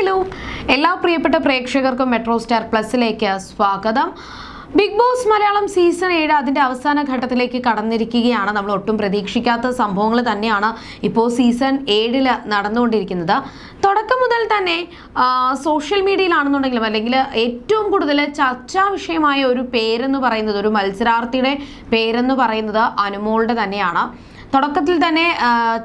Hello. എല്ലാ പ്രിയപ്പെട്ട പ്രേക്ഷകർക്കും മെട്രോ സ്റ്റാർ പ്ലസിലേക്ക് സ്വാഗതം. ബിഗ് ബോസ് മലയാളം സീസൺ ഏഴ് അതിന്റെ അവസാന ഘട്ടത്തിലേക്ക് കടന്നിരിക്കുകയാണ്. നമ്മൾ ഒട്ടും പ്രതീക്ഷിക്കാത്ത സംഭവങ്ങൾ തന്നെയാണ് ഇപ്പോൾ സീസൺ ഏഴിൽ നടന്നുകൊണ്ടിരിക്കുന്നത്. തുടക്കം മുതൽ തന്നെ സോഷ്യൽ മീഡിയയിലാണെന്നുണ്ടെങ്കിലും അല്ലെങ്കിൽ ഏറ്റവും കൂടുതൽ ചർച്ചാ വിഷയമായ ഒരു പേരെന്ന് പറയുന്നത് ഒരു മത്സരാർത്ഥിയുടെ പേരെന്ന് പറയുന്നത് അനുമോളുടെ തന്നെയാണ്. തുടക്കത്തിൽ തന്നെ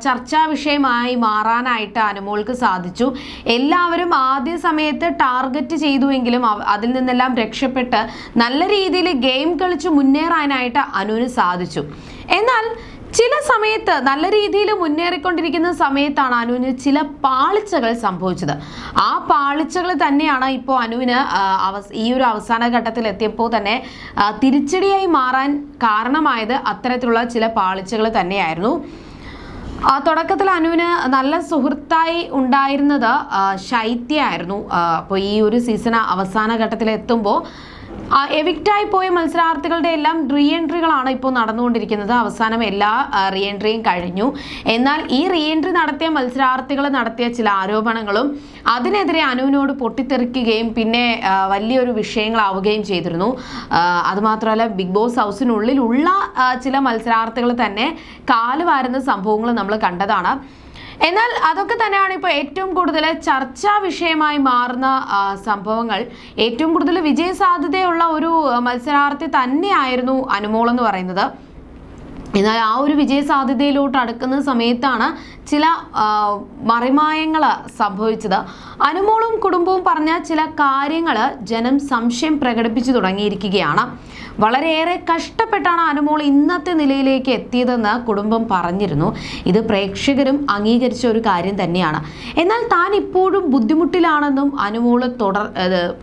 ചർച്ചാ വിഷയമായി മാറാനായിട്ട് അനുമോൾക്ക് സാധിച്ചു. എല്ലാവരും ആദ്യ സമയത്ത് ടാർഗറ്റ് ചെയ്തുവെങ്കിലും അതിൽ നിന്നെല്ലാം രക്ഷപ്പെട്ട് നല്ല രീതിയിൽ ഗെയിം കളിച്ച് മുന്നേറാനായിട്ട് അനുവിന് സാധിച്ചു. എന്നാൽ ചില സമയത്ത് നല്ല രീതിയിൽ മുന്നേറിക്കൊണ്ടിരിക്കുന്ന സമയത്താണ് അനുവിന് ചില പാളിച്ചകൾ സംഭവിച്ചത്. ആ പാളിച്ചകൾ തന്നെയാണ് ഇപ്പോൾ അനുവിന് ഈ ഒരു അവസാന ഘട്ടത്തിൽ എത്തിയപ്പോൾ തന്നെ തിരിച്ചടിയായി മാറാൻ കാരണമായത് അത്തരത്തിലുള്ള ചില പാളിച്ചകൾ തന്നെയായിരുന്നു. ആ തുടക്കത്തിൽ അനുവിന് നല്ല സുഹൃത്തായി ഉണ്ടായിരുന്നത് ശൈത്യയായിരുന്നു അപ്പോൾ ഈ ഒരു സീസൺ അവസാന ഘട്ടത്തിൽ എത്തുമ്പോൾ എവിക്റ്റായി പോയ മത്സരാർത്ഥികളുടെ എല്ലാം റീ എൻട്രികളാണ് ഇപ്പോൾ നടന്നുകൊണ്ടിരിക്കുന്നത്. അവസാനം എല്ലാ റീ എൻട്രിയും കഴിഞ്ഞു. എന്നാൽ ഈ റീ എൻട്രി നടത്തിയ മത്സരാർത്ഥികൾ നടത്തിയ ചില ആരോപണങ്ങളും അതിനെതിരെ അനുവിനോട് പൊട്ടിത്തെറിക്കുകയും പിന്നെ വലിയൊരു വിഷയങ്ങളാവുകയും ചെയ്തിരുന്നു. അതുമാത്രമല്ല ബിഗ് ബോസ് ഹൗസിനുള്ളിലുള്ള ചില മത്സരാർത്ഥികൾ തന്നെ കാലുവാരുന്ന സംഭവങ്ങൾ നമ്മൾ കണ്ടതാണ്. എന്നാൽ അതൊക്കെ തന്നെയാണ് ഇപ്പോൾ ഏറ്റവും കൂടുതൽ ചർച്ചാ വിഷയമായി മാറുന്ന സംഭവങ്ങൾ. ഏറ്റവും കൂടുതൽ വിജയ സാധ്യതയുള്ള ഒരു മത്സരാർത്ഥി തന്നെയായിരുന്നു അനുമോൾ എന്ന് പറയുന്നത്. എന്നാൽ ആ ഒരു വിജയ സാധ്യതയിലോട്ട് അടുക്കുന്ന സമയത്താണ് ചില മറിമായങ്ങൾ സംഭവിച്ചത്. അനുമോളും കുടുംബവും പറഞ്ഞ ചില കാര്യങ്ങൾ ജനം സംശയം പ്രകടിപ്പിച്ചു തുടങ്ങിയിരിക്കുകയാണ്. വളരെയേറെ കഷ്ടപ്പെട്ടാണ് അനുമോൾ ഇന്നത്തെ നിലയിലേക്ക് എത്തിയതെന്ന് കുടുംബം പറഞ്ഞിരുന്നു. ഇത് പ്രേക്ഷകരും അംഗീകരിച്ച ഒരു കാര്യം തന്നെയാണ്. എന്നാൽ താൻ ഇപ്പോഴും ബുദ്ധിമുട്ടിലാണെന്നും അനുമോൾ തുടർ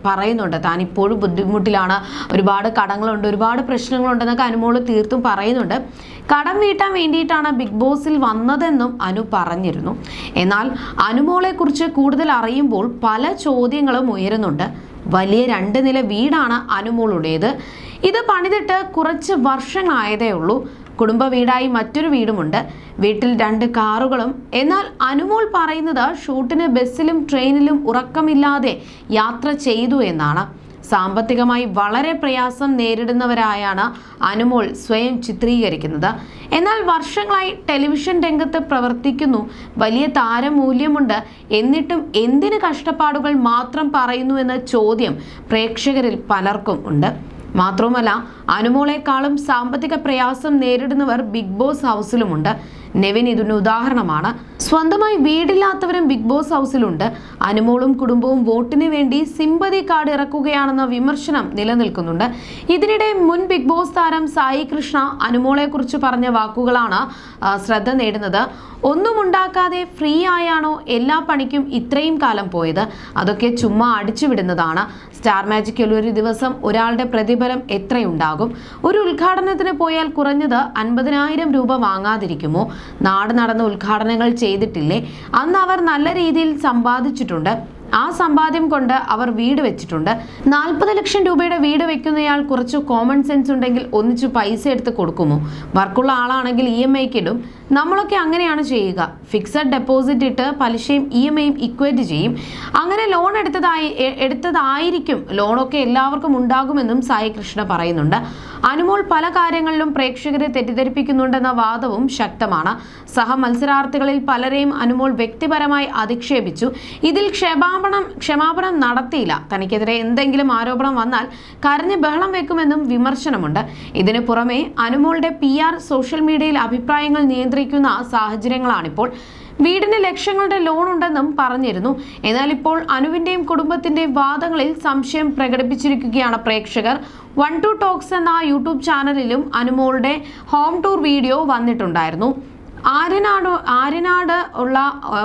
പറയുന്നുണ്ട്. താൻ ഇപ്പോഴും ബുദ്ധിമുട്ടിലാണ്. ഒരുപാട് കടങ്ങളുണ്ട് ഒരുപാട് പ്രശ്നങ്ങളുണ്ടെന്നൊക്കെ അനുമോൾ തീർത്തും പറയുന്നുണ്ട്. കടം വീട്ടാൻ വേണ്ടിയിട്ടാണ് ബിഗ് ബോസിൽ വന്നതെന്നും അനു പറഞ്ഞിരുന്നു. എന്നാൽ അനുമോളെ കുറിച്ച് കൂടുതൽ അറിയുമ്പോൾ പല ചോദ്യങ്ങളും ഉയരുന്നുണ്ട്. വലിയ രണ്ട് നില വീടാണ് അനുമോളുടേത്. ഇത് പണിതിട്ട് കുറച്ച് വർഷങ്ങളായതേ ഉള്ളൂ. കുടുംബ വീടായി മറ്റൊരു വീടുമുണ്ട്. വീട്ടിൽ രണ്ട് കാറുകളും. എന്നാൽ അനുമോൾ പറയുന്നത് ഷൂട്ടിന് ബസ്സിലും ട്രെയിനിലും ഉറക്കമില്ലാതെ യാത്ര ചെയ്തു എന്നാണ്. സാമ്പത്തികമായി വളരെ പ്രയാസം നേരിടുന്നവരായാണ് അനുമോൾ സ്വയം ചിത്രീകരിക്കുന്നത്. എന്നാൽ വർഷങ്ങളായി ടെലിവിഷൻ രംഗത്ത് പ്രവർത്തിക്കുന്നു. വലിയ താരമൂല്യമുണ്ട്. എന്നിട്ടും എന്തിന് കഷ്ടപ്പാടുകൾ മാത്രം പറയുന്നു എന്ന ചോദ്യം പ്രേക്ഷകരിൽ പലർക്കും ഉണ്ട്. മാത്രവുമല്ല അനുമോളെക്കാളും സാമ്പത്തിക പ്രയാസം നേരിടുന്നവർ ബിഗ് ബോസ് ഹൗസിലുമുണ്ട്. നെവിൻ ഇതിന് ഉദാഹരണമാണ്. സ്വന്തമായി വീടില്ലാത്തവരും ബിഗ് ബോസ് ഹൗസിലുണ്ട്. അനുമോളും കുടുംബവും വോട്ടിന് വേണ്ടി സിമ്പതി കാർഡ് ഇറക്കുകയാണെന്ന വിമർശനം നിലനിൽക്കുന്നുണ്ട്. ഇതിനിടെ മുൻ ബിഗ് ബോസ് താരം സായി കൃഷ്ണ അനുമോളെ കുറിച്ച് പറഞ്ഞ വാക്കുകളാണ് ശ്രദ്ധ നേടുന്നത്. ഒന്നും ഉണ്ടാക്കാതെ ഫ്രീ ആയാണോ എല്ലാ പണിക്കും ഇത്രയും കാലം പോയത്? അതൊക്കെ ചുമ്മാ അടിച്ചുവിടുന്നതാണ്. സ്റ്റാർ മാജിക്കിൽ ഒരു ദിവസം ഒരാളുടെ പ്രതിഫലം എത്രയുണ്ടാകും? ഒരു ഉദ്ഘാടനത്തിന് പോയാൽ കുറഞ്ഞത് അൻപതിനായിരം രൂപ വാങ്ങാതിരിക്കുമോ? നാട് നടന്ന ഉദ്ഘാടനങ്ങൾ ചെയ്തിട്ടില്ലേ? അന്ന് അവർ നല്ല രീതിയിൽ സമ്പാദിച്ചിട്ടുണ്ട്. ആ സമ്പാദ്യം കൊണ്ട് അവർ വീട് വെച്ചിട്ടുണ്ട്. നാൽപ്പത് ലക്ഷം രൂപയുടെ വീട് വെക്കുന്നയാൾ കുറച്ച് കോമൺ സെൻസ് ഉണ്ടെങ്കിൽ ഒന്നിച്ചു പൈസ എടുത്ത് കൊടുക്കുമോ? വർക്കുള്ള ആളാണെങ്കിൽ ഇ എം ഐക്ക് ഇടും. നമ്മളൊക്കെ അങ്ങനെയാണ് ചെയ്യുക. ഫിക്സഡ് ഡെപ്പോസിറ്റ് ഇട്ട് പലിശയും ഇ എം ഐയും ഇക്വേറ്റ് ചെയ്യും. അങ്ങനെ ലോൺ എടുത്തതായി എടുത്തതായിരിക്കും. ലോണൊക്കെ എല്ലാവർക്കും ഉണ്ടാകുമെന്നും സായി കൃഷ്ണ പറയുന്നുണ്ട്. അനുമോൾ പല കാര്യങ്ങളിലും പ്രേക്ഷകരെ തെറ്റിദ്ധരിപ്പിക്കുന്നുണ്ടെന്ന വാദവും ശക്തമാണ്. സഹ മത്സരാർത്ഥികളിൽ പലരെയും അനുമോൾ വ്യക്തിപരമായി അധിക്ഷേപിച്ചു. ഇതിൽ ക്ഷമാപണം ക്ഷമാപണം നടത്തിയില്ല. തനിക്കെതിരെ എന്തെങ്കിലും ആരോപണം വന്നാൽ കരഞ്ഞ് ബഹളം വെക്കുമെന്നും വിമർശനമുണ്ട്. ഇതിനു പുറമെ അനുമോളുടെ പി ആർ സോഷ്യൽ മീഡിയയിൽ അഭിപ്രായങ്ങൾ നിയന്ത്രിക്കുന്ന സാഹചര്യങ്ങളാണിപ്പോൾ. വീടിന് ലക്ഷങ്ങളുടെ ലോൺ ഉണ്ടെന്നും പറഞ്ഞിരുന്നു. എന്നാൽ ഇപ്പോൾ അനുവിന്റെയും കുടുംബത്തിന്റെയും വാദങ്ങളിൽ സംശയം പ്രകടിപ്പിച്ചിരിക്കുകയാണ് പ്രേക്ഷകർ. വൺ ടു ടോക്സ് എന്ന യൂട്യൂബ് ചാനലിലും അനുമോളുടെ ഹോം ടൂർ വീഡിയോ വന്നിട്ടുണ്ടായിരുന്നു. ആര്യനാട് ആര്യനാട് ഉള്ള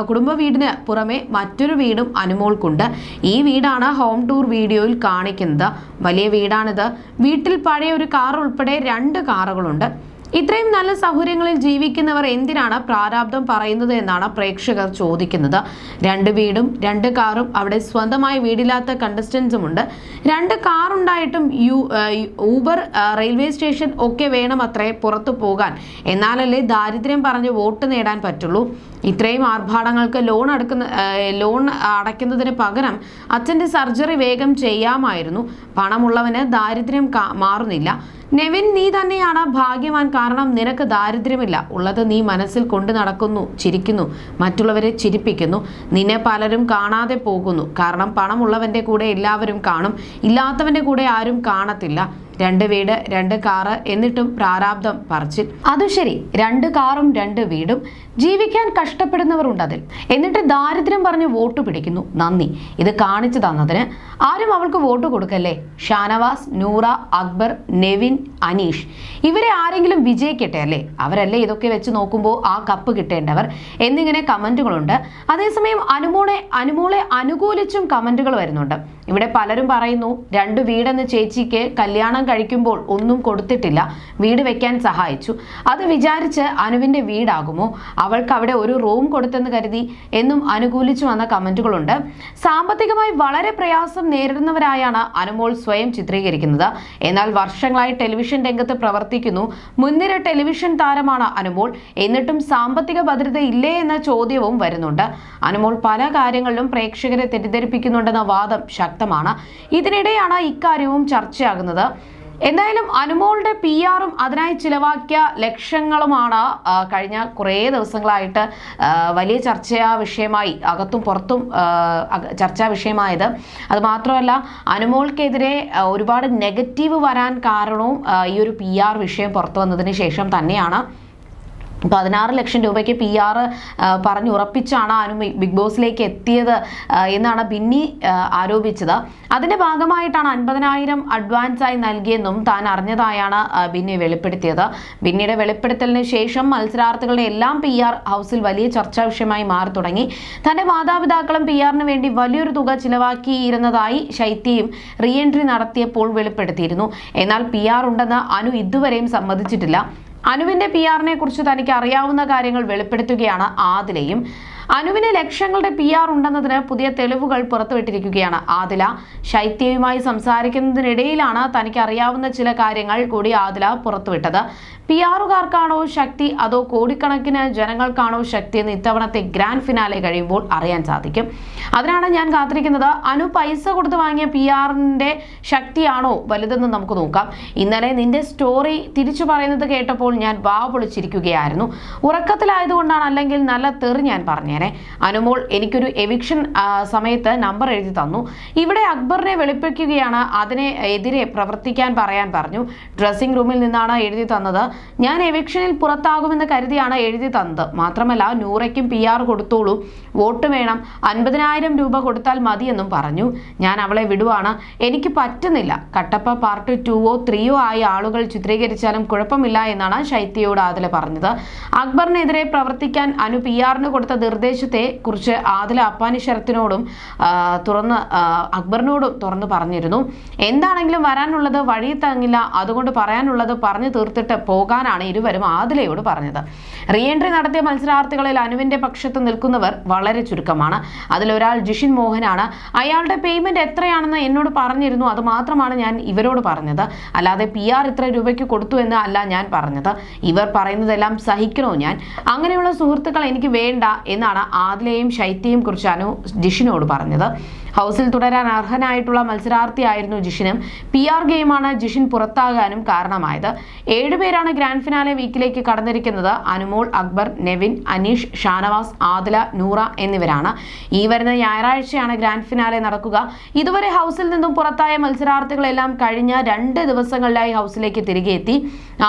കുടുംബ വീടിന് പുറമെ മറ്റൊരു വീടും അനുമോൾക്കുണ്ട്. ഈ വീടാണ് ഹോം ടൂർ വീഡിയോയിൽ കാണിക്കുന്നത്. വലിയ വീടാണിത്. വീട്ടിൽ പഴയ ഒരു കാർ ഉൾപ്പെടെ രണ്ട് കാറുകളുണ്ട്. ഇത്രയും നല്ല സൗകര്യങ്ങളിൽ ജീവിക്കുന്നവർ എന്തിനാണ് പ്രാരാബ്ദം പറയുന്നത് എന്നാണ് പ്രേക്ഷകർ ചോദിക്കുന്നത്. രണ്ട് വീടും രണ്ട് കാറും അവിടെ സ്വന്തമായി വീടില്ലാത്ത കണ്ടസ്റ്റൻസും ഉണ്ട്. രണ്ട് കാറുണ്ടായിട്ടും യു ഊബർ റെയിൽവേ സ്റ്റേഷൻ ഒക്കെ വേണം അത്രേ പുറത്തു പോകാൻ. എന്നാലല്ലേ ദാരിദ്ര്യം പറഞ്ഞ് വോട്ട് നേടാൻ പറ്റുള്ളൂ. ഇത്രയും ആർഭാടങ്ങൾക്ക് ലോൺ അടക്കുന്ന ലോൺ അടയ്ക്കുന്നതിന് പകരം അച്ഛന്റെ സർജറി വേഗം ചെയ്യാമായിരുന്നു. പണമുള്ളവന് ദാരിദ്ര്യം മാറുന്നില്ല. നെവിൻ നീ തന്നെയാണ് ഭാഗ്യവാൻ. കാരണം നിനക്ക് ദാരിദ്ര്യമില്ല. ഉള്ളത് നീ മനസ്സിൽ കൊണ്ടു നടക്കുന്നു ചിരിക്കുന്നു മറ്റുള്ളവരെ ചിരിപ്പിക്കുന്നു നിന്നെ പലരും കാണാതെ പോകുന്നു. കാരണം പണമുള്ളവന്റെ കൂടെ എല്ലാവരും കാണും ഇല്ലാത്തവന്റെ കൂടെ ആരും കാണത്തില്ല. രണ്ട് വീട് രണ്ട് കാറ് എന്നിട്ടും പ്രാരാബ്ദം പറച്ചിൽ. അത് ശരി രണ്ട് കാറും രണ്ട് വീടും ജീവിക്കാൻ കഷ്ടപ്പെടുന്നവരുണ്ട് അതിൽ എന്നിട്ട് ദാരിദ്ര്യം പറഞ്ഞ് വോട്ട് പിടിക്കുന്നു. നന്ദി. ഇത് കാണിച്ചു തന്നതിന് ആരും അവൾക്ക് വോട്ട് കൊടുക്കല്ലേ? ഷാനവാസ് നൂറ അക്ബർ നെവിൻ അനീഷ്. ഇവരെ ആരെങ്കിലും വിജയിക്കട്ടെ അല്ലേ? അവരല്ലേ ഇതൊക്കെ വെച്ച് നോക്കുമ്പോൾ ആ കപ്പ് കിട്ടേണ്ടവർ എന്നിങ്ങനെ കമന്റുകളുണ്ട്. അതേസമയം അനുമോളെ അനുമോളെ അനുകൂലിച്ചും കമന്റുകൾ വരുന്നുണ്ട്. ഇവിടെ പലരും പറയുന്നു രണ്ട് വീടെന്ന് ചേച്ചിക്ക് കല്യാണം കഴിക്കുമ്പോൾ ഒന്നും കൊടുത്തിട്ടില്ല. വീട് വെക്കാൻ സഹായിച്ചു. അത് വിചാരിച്ച് അനുവിന്റെ വീടാകുമോ? അവൾക്ക് അവിടെ ഒരു റൂം കൊടുത്തെന്ന് കരുതി എന്നും അനുകൂലിച്ചു വന്ന കമന്റുകളുണ്ട് സാമ്പത്തികമായി വളരെ പ്രയാസം നേരിടുന്നവരായാണ് അനുമോൾ സ്വയം ചിത്രീകരിക്കുന്നത്. എന്നാൽ വർഷങ്ങളായി ടെലിവിഷൻ രംഗത്ത് പ്രവർത്തിക്കുന്നു. മുൻനിര ടെലിവിഷൻ താരമാണ് അനുമോൾ. എന്നിട്ടും സാമ്പത്തിക ഭദ്രത ഇല്ലേ എന്ന ചോദ്യവും വരുന്നുണ്ട്. അനുമോൾ പല കാര്യങ്ങളിലും പ്രേക്ഷകരെ തെറ്റിദ്ധരിപ്പിക്കുന്നുണ്ടെന്ന വാദം ശക്തമാണ് ഇതിനിടെയാണ് ഇക്കാര്യവും ചർച്ചയാകുന്നത്. എന്തായാലും അനുമോളുടെ പി ആറും അതിനായി ചിലവാക്കിയ ലക്ഷങ്ങളുമാണ് കഴിഞ്ഞ കുറേ ദിവസങ്ങളായിട്ട് വലിയ ചർച്ചയാ വിഷയമായി അകത്തും പുറത്തും ചർച്ചാ വിഷയമായത്. അതുമാത്രമല്ല അനുമോൾക്കെതിരെ ഒരുപാട് നെഗറ്റീവ് വരാൻ കാരണവും ഈ ഒരു പി ആർ വിഷയം പുറത്തു വന്നതിന് ശേഷം തന്നെയാണ്. പതിനാറ് ലക്ഷം രൂപയ്ക്ക് പി ആർ പറഞ്ഞുറപ്പിച്ചാണ് അനു ബിഗ് ബോസിലേക്ക് എത്തിയത് എന്നാണ് ബിന്നി ആരോപിച്ചത്. അതിന്റെ ഭാഗമായിട്ടാണ് അൻപതിനായിരം അഡ്വാൻസ് ആയി നൽകിയെന്നും താൻ അറിഞ്ഞതായാണ് ബിന്നി വെളിപ്പെടുത്തിയത്. ബിന്നിയുടെ വെളിപ്പെടുത്തലിന് ശേഷം മത്സരാർത്ഥികളുടെ എല്ലാം പി ആർ ഹൗസിൽ വലിയ ചർച്ചാ വിഷയമായി മാറി തുടങ്ങി. തന്റെ മാതാപിതാക്കളും പി ആറിന് വേണ്ടി വലിയൊരു തുക ചിലവാക്കിയിരുന്നതായി ശൈത്യയും റീ എൻട്രി നടത്തിയപ്പോൾ വെളിപ്പെടുത്തിയിരുന്നു. എന്നാൽ പി ആർ ഉണ്ടെന്ന് അനു ഇതുവരെയും സമ്മതിച്ചിട്ടില്ല. അനുവിന്റെ പി ആറിനെ കുറിച്ച് തനിക്ക് അറിയാവുന്ന കാര്യങ്ങൾ വെളിപ്പെടുത്തുകയാണ് ആദിലയും. അനുവിന് ലക്ഷങ്ങളുടെ പി ആർ ഉണ്ടെന്നതിന് പുതിയ തെളിവുകൾ പുറത്തുവിട്ടിരിക്കുകയാണ് ആദില. ശൈത്യയുമായി സംസാരിക്കുന്നതിനിടയിലാണ് തനിക്ക് അറിയാവുന്ന ചില കാര്യങ്ങൾ കൂടി ആദില പുറത്തുവിട്ടത്. പി ആറുകാർക്കാണോ ശക്തി? അതോ കോടിക്കണക്കിന് ജനങ്ങൾക്കാണോ ശക്തി എന്ന് ഇത്തവണത്തെ ഗ്രാൻഡ് ഫിനാലെ കഴിയുമ്പോൾ അറിയാൻ സാധിക്കും. അതിനാണ് ഞാൻ കാത്തിരിക്കുന്നത്. അനു പൈസ കൊടുത്ത് വാങ്ങിയ പി ആറിന്റെ ശക്തിയാണോ വലുതെന്ന് നമുക്ക് നോക്കാം. ഇന്നലെ നിന്റെ സ്റ്റോറി തിരിച്ചു പറയുന്നത് കേട്ടപ്പോൾ ഞാൻ വാവ് പൊളിച്ചിരിക്കുകയായിരുന്നു. ഉറക്കത്തിലായതുകൊണ്ടാണ് അല്ലെങ്കിൽ നല്ല തെറി ഞാൻ പറഞ്ഞേനെ. അനുമോൾ എനിക്കൊരു എവിക്ഷൻ സമയത്ത് നമ്പർ എഴുതി തന്നു. ഇവിടെ അക്ബറിനെ വെളുപ്പിക്കുകയാണ്. അതിനെ എതിരെ പ്രവർത്തിക്കാൻ പറയാൻ പറഞ്ഞു. ഡ്രസ്സിംഗ് റൂമിൽ നിന്നാണ് എഴുതി തന്നത്. ഞാൻ എവിക്ഷനിൽ പുറത്താകുമെന്ന് കരുതിയാണ് എഴുതി തന്നത്. മാത്രമല്ല നൂറയ്ക്കും പി ആർ കൊടുത്തോളൂ. വോട്ട് വേണം. അൻപതിനായിരം രൂപ കൊടുത്താൽ മതിയെന്നും പറഞ്ഞു. ഞാൻ അവളെ വിടുവാണ്. എനിക്ക് പറ്റുന്നില്ല. കട്ടപ്പ പാർട്ട് ടുവോ ത്രീയോ ആയി ആളുകൾ ചിത്രീകരിച്ചാലും കുഴപ്പമില്ല എന്നാണ് ശൈത്യയോട് ആദില പറഞ്ഞത്. അക്ബറിനെതിരെ പ്രവർത്തിക്കാൻ അനു പി ആറിന് കൊടുത്ത നിർദ്ദേശത്തെ കുറിച്ച് ആദില അപ്പാനി ശരത്തിനോടും തുറന്ന് അക്ബറിനോടും തുറന്ന് പറഞ്ഞിരുന്നു. എന്താണെങ്കിലും വരാനുള്ളത് വഴി തങ്ങില്ല. അതുകൊണ്ട് പറയാനുള്ളത് പറഞ്ഞു തീർത്തിട്ട് പോകാൻ പോകാനാണ് ഇരുവരും ആദിലയോട് പറഞ്ഞത്. റീഎൻട്രി നടത്തിയ മത്സരാർത്ഥികളിൽ അനുവിന്റെ പക്ഷത്ത് നിൽക്കുന്നവർ വളരെ ചുരുക്കമാണ്. അതിലൊരാൾ ജിഷിൻ മോഹനാണ്. അയാളുടെ പേയ്മെന്റ് എത്രയാണെന്ന് എന്നോട് പറഞ്ഞിരുന്നു. അത് മാത്രമാണ് ഞാൻ ഇവരോട് പറഞ്ഞത്. അല്ലാതെ പി ആർ ഇത്ര രൂപയ്ക്ക് കൊടുത്തു എന്ന് അല്ല ഞാൻ പറഞ്ഞത്. ഇവർ പറയുന്നതെല്ലാം സഹിക്കണോ ഞാൻ? അങ്ങനെയുള്ള സുഹൃത്തുക്കൾ എനിക്ക് വേണ്ട എന്നാണ് ആദിലയും ശൈത്യയും കുറിച്ച് അനു ജിഷിനോട് പറഞ്ഞത്. ഹൗസിൽ തുടരാൻ അർഹനായിട്ടുള്ള മത്സരാർത്ഥിയായിരുന്നു ജിഷിനും. പി ആർ ഗെയിമാണ് ജിഷിൻ പുറത്താകാനും കാരണമായത്. ഏഴുപേരാണ് ഗ്രാൻഡ് ഫിനാലെ വീക്കിലേക്ക് കടന്നിരിക്കുന്നത്. അനുമോൾ അക്ബർ നെവിൻ അനീഷ് ഷാനവാസ് ആദില നൂറ എന്നിവരാണ്. ഈ വരുന്ന ഞായറാഴ്ചയാണ് ഗ്രാൻഡ് ഫിനാലെ നടക്കുക. ഇതുവരെ ഹൗസിൽ നിന്നും പുറത്തായ മത്സരാർത്ഥികളെല്ലാം കഴിഞ്ഞ രണ്ട് ദിവസങ്ങളിലായി ഹൗസിലേക്ക് തിരികെ എത്തി.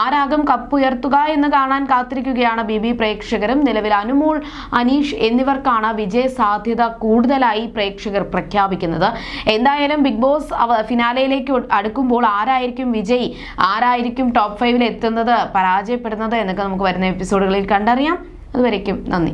ആരാകും കപ്പുയർത്തുക എന്ന് കാണാൻ കാത്തിരിക്കുകയാണ് ബി ബി പ്രേക്ഷകരും. നിലവിൽ അനുമോൾ അനീഷ് എന്നിവർക്കാണ് വിജയ സാധ്യത കൂടുതലായി പ്രേക്ഷകർ പ്രഖ്യാപിക്കുന്നത്. എന്തായാലും ബിഗ് ബോസ് ഫിനാലയിലേക്ക് അടുക്കുമ്പോൾ ആരായിരിക്കും വിജയി? ആരായിരിക്കും ടോപ്പ് ഫൈവിൽ എത്തുന്നത്? പരാജയപ്പെടുന്നത്? എന്നൊക്കെ നമുക്ക് വരുന്ന എപ്പിസോഡുകളിൽ കണ്ടറിയാം. അതുവരയ്ക്കും നന്ദി.